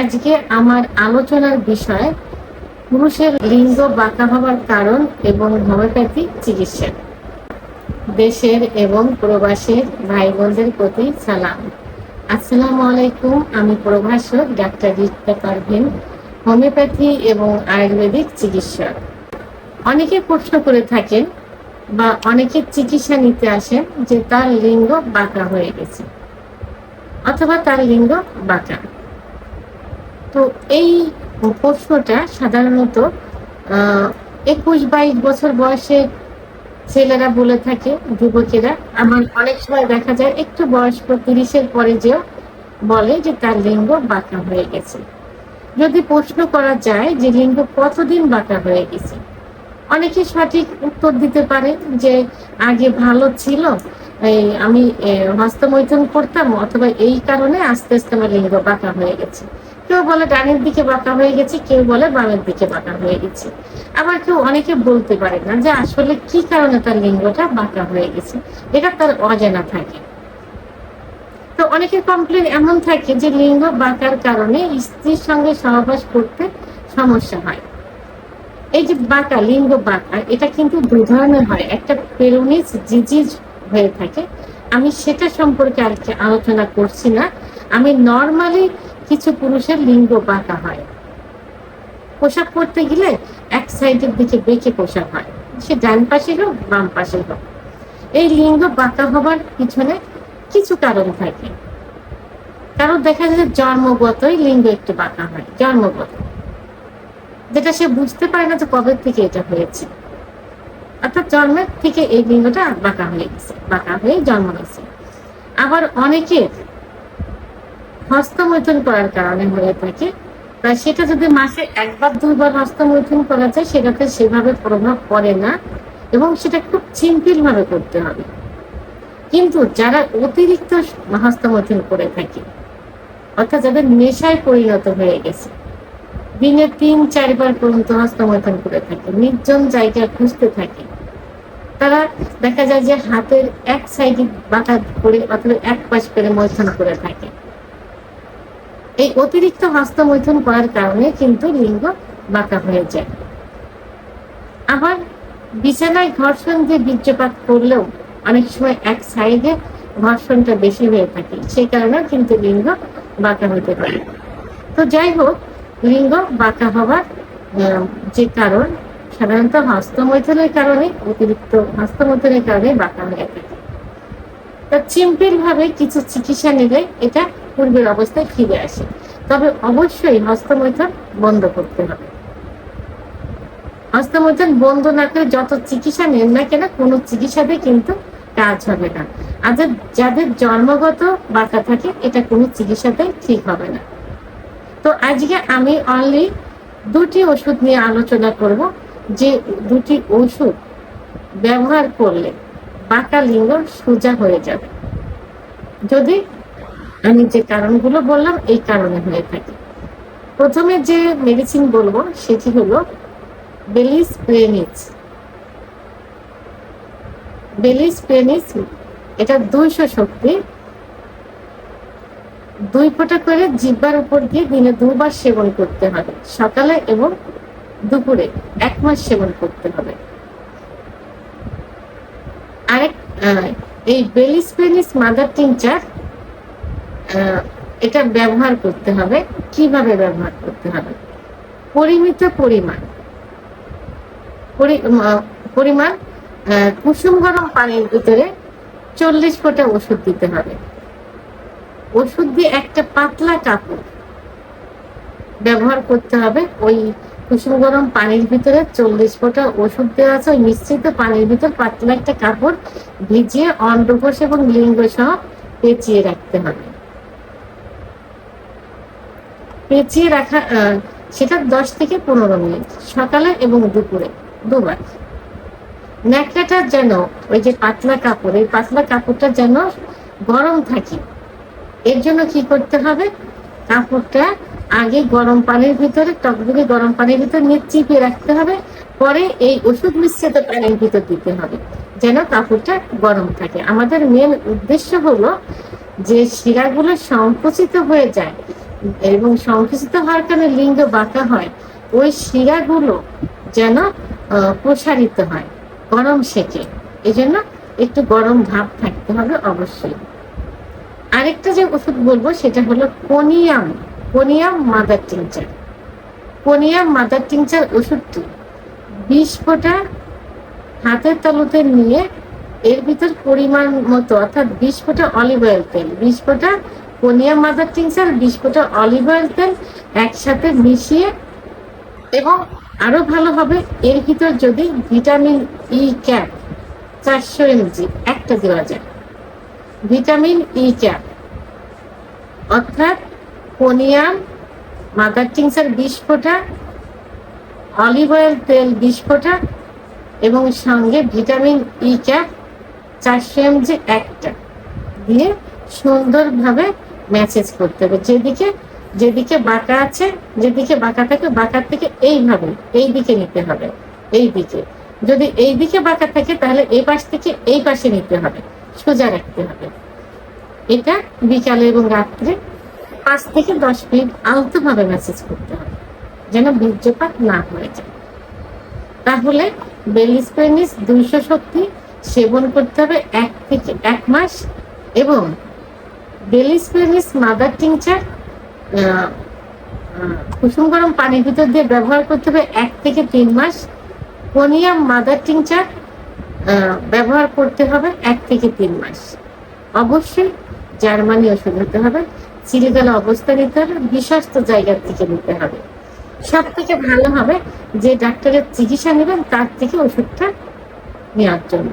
আজকে আমার আলোচনার বিষয় পুরুষের লিঙ্গ বাঁকা হওয়ার কারণ এবং হোমিওপ্যাথি চিকিৎসা। দেশের এবং প্রবাসের ভাই বোনদের প্রতি সালাম। আসসালামু আলাইকুম, আমি প্রভাষক ডাক্তার রিক্তা পারভিন, হোমিওপ্যাথি এবং আয়ুর্বেদিক চিকিৎসক। অনেকে প্রশ্ন করে থাকেন বা অনেকে চিকিৎসা নিতে আসেন যে তার লিঙ্গ বাঁকা হয়ে গেছে অথবা তার লিঙ্গ বাঁকা। তো এই প্রশ্নটা সাধারণত একুশ বাইশ বছর বয়সে ছেলেরা বলে থাকে, যুবকেরা। আমার অনেক সময় দেখা যায়, একটু বয়স্ক, তিরিশের পরে যেও বলে যে তার লিঙ্গ বাঁকা হয়ে গেছে। যদি প্রশ্ন করা যায় যে লিঙ্গ কতদিন বাঁকা হয়ে গেছে? অনেকে সঠিক উত্তর দিতে পারে যে আগে ভালো ছিল আমি হস্তমৈথুন করতাম, অথবা এই কারণে আস্তে আস্তে আমার লিঙ্গ বাঁকা হয়ে গেছে। কেউ বলে ডানের দিকে বাঁকা হয়ে গেছে, কেউ বলে বামের দিকে বাঁকা হয়ে গেছে। আবার কেউ অনেকে বলতে পারে না যে আসলে কি কারণে তার লিঙ্গটা বাঁকা হয়ে গেছে, এটা তার অজানা থাকে। তো অনেকের কমপ্লেন এমন থাকে যে লিঙ্গ বাঁকার কারণে স্ত্রীর সঙ্গে সহবাস করতে সমস্যা হয়। এই যে বাঁকা, লিঙ্গ বাঁকা, এটা কিন্তু দু ধরনের হয়। একটা পেরোনিস জিজিজ হয়ে থাকে। আমি সেটা সম্পর্কে আর আলোচনা করছি না। আমি নর্মালি কিছু পুরুষের লিঙ্গ বাঁকা হয়। পোশাক পরতে গেলে এক সাইডের দিকে বেঁকে পোশাক হয়। সে ডান পাশে হোক, বাম পাশে হোক। এই লিঙ্গ বাঁকা হবার পিছনে কিছু কারণ থাকে। কারণ দেখা যায় জন্মগতই লিঙ্গ একটু বাঁকা হয়, জন্মগত। যেটা সে বুঝতে পারে না যে কবে থেকে এটা হয়েছে। অর্থাৎ জন্মের থেকে এই লিঙ্গটা বাঁকা হয়ে গেছে, বাঁকা হয়ে জন্ম নিয়েছে। আবার অনেকের হস্তমৈথুন করার কারণে হয়ে থাকে। তা সেটা যদি মাসে একবার, দুইবার হস্তমৈথুন করা যায়, সেটাতে সেভাবে প্রভাব পড়ে না এবং সেটা খুব ভাবে করতে হবে। কিন্তু যারা অতিরিক্ত হস্তমৈথুন করে থাকে, অর্থাৎ যাদের নেশায় পরিণত হয়ে গেছে, দিনে তিন, চারবার পর্যন্ত হস্তমৈথুন করে থাকে, নির্জন জায়গা খুঁজতে থাকে, তারা দেখা যায় যে হাতের এক সাইডে বাঁকা করে অথবা এক পাশ করে মৈথুন করে থাকে। এই অতিরিক্ত হস্তমৈথুন করার কারণে কিন্তু লিঙ্গ বাঁকা হয়ে যায়। আবার বিছানায় ঘর্ষণ দিয়ে বীর্যপাত করলেও অনেক সময় এক সাইডে ঘর্ষণটা বেশি হয়ে থাকে, সেই কারণেও কিন্তু লিঙ্গ বাঁকা হতে পারে। তো যাই হোক, লিঙ্গ বাঁকা হওয়ার যে কারণ, সাধারণত হস্তমৈথুনের কারণে, অতিরিক্ত হস্তমৈথুনের কারণে বাঁকা হয়ে থাকে। তা সিম্পল ভাবে কিছু চিকিৎসা নিলে এটা পূর্বের অবস্থায় ফিরে আসে। তবে অবশ্যই হস্তমৈথুন বন্ধ করতে হবে। হস্তমৈথুন বন্ধ না করে যত চিকিৎসা নেন না কেন কোনো চিকিৎসাতে কিন্তু কাজ হবে না। আর যাদের জন্মগত বাঁকা থাকে, এটা কোনো চিকিৎসাতে ঠিক হবে না। তো আজকে আমি অনলি দুটি ওষুধ নিয়ে আলোচনা করব, যে দুটি ওষুধ ব্যবহার করলে বাঁকা লিঙ্গ সোজা হয়ে যাবে। যদি আমি যে কারণগুলো বললাম, এই কারণে হয়ে থাকে। প্রথমে যে মেডিসিন বলব, সেটি হলো বেলিস প্রেনিস বেলিস প্রেনিস এটা দুইশো শক্তি। দুই ফোঁটা করে জিব্বার উপর দিয়ে দিনে দুবার সেবন করতে হবে। সকালে এবং দুপুরে এক মাস সেবন করতে হবে। আরেক এই বেলিস পেলিস মাদার টিনচার এটা ব্যবহার করতে হবে। কীভাবে ব্যবহার করতে হবে? পরিমিত পরিমাণ। পরিমাণ কুসুম গরম পানির ভিতরে চল্লিশ ফোঁটা ওষুধ দিতে হবে। ওষুধ দিয়ে একটা পাতলা কাপড় ব্যবহার করতে হবে। ওই কুসুম গরম পানির ভিতরে চল্লিশ ফোঁটা ওষুধ দেওয়া আছে। ওই মিশ্রিত পানির ভিতর পাতলা একটা কাপড় ভিজিয়ে অন্ডকোষ এবং লিঙ্গ সহ পেঁচিয়ে রাখতে হবে। পেঁচিয়ে রাখা সেটা দশ থেকে পনেরো মিনিট, সকালে এবং দুপুরে, দুবার। ন্যাকড়াটা যেন ওই যে পাতলা কাপড়, এই পাতলা কাপড়টা যেন গরম থাকে, এর জন্য কি করতে হবে? কাপড়টা আগে গরম পানির ভিতরে টকবগে গরম পানির ভিতরে নিয়ে চিপে রাখতে হবে, পরে এই ওষুধ মিশ্রিত পানির ভিতর দিতে হবে, যেন কাপড়টা গরম থাকে। আমাদের মেন উদ্দেশ্য হলো যে শিরাগুলো সংকুচিত হয়ে যায় এবং সংকুচিত হওয়ার কারণে লিঙ্গ বাঁকা হয়। ওই শিরাগুলো যেন প্রসারিত হয় গরম সেকে। জন্য একটু গরম ভাব থাকতে হবে অবশ্যই। আরেকটা যে ওষুধ বলব, সেটা হলো conium conium mother tincture. Conium mother tincture ওষুধটি বিষ ফোঁটা হাতের তালুতে নিয়ে এর ভিতর পরিমাণ মতো, অর্থাৎ বিশ ফোঁটা অলিভ অয়েল তেল, বিশ ফোঁটা কোনিয়াম মাদার টিংচার বিশ ফোঁটা অলিভ অয়েল তেল একসাথে মিশিয়ে এবং আরও ভালো হবে, এর ভিতর যদি ভিটামিন ই ক্যাপ চারশো এমজি একটা দেওয়া যায়। Vitamin E cap. অর্থাৎ কোনিয়াম মাদার টিংচার বিশ অলিভ অয়েল তেল বিশ ফোঁটা এবং সঙ্গে ভিটামিন ই ক্যাপ চারশো এমজি একটা দিয়ে সুন্দরভাবে ম্যাসেজ করতে হবে। যেদিকে যেদিকে বাঁকা আছে, যেদিকে বাঁকা থাকে, বাঁকার থেকে এইভাবে এই দিকে নিতে হবে এই দিকে যদি এই দিকে বাঁকা থাকে, তাহলে এই পাশ থেকে এই পাশে নিতে হবে, সোজা রাখতে হবে। এটা বিকালে এবং রাত্রে পাঁচ থেকে দশ মিনিট আলতোভাবে ম্যাসেজ করতে হবে, যেন বীর্যপাত না হয়ে যায়। তাহলে বেলিসপেনিস দুইশো শক্তি সেবন করতে হবে এক থেকে এক মাস এবং বেলিসপেনিস মাদার টিংচার কুসুম গরম পানির ভিতর দিয়ে ব্যবহার করতে হবে এক থেকে তিন মাস। কোনিয়াম মাদার টিংচার ব্যবহার করতে হবে এক থেকে তিন মাস। অবশ্যই জার্মানি ওষুধ হতে হবে চিলিগালা অবস্থা নিতে হবে বিশ্বস্ত জায়গার থেকে নিতে হবে। সব থেকে ভালো হবে যে ডাক্তারের চিকিৎসা নেবেন, তার থেকে ওষুধটা নেওয়ার জন্য।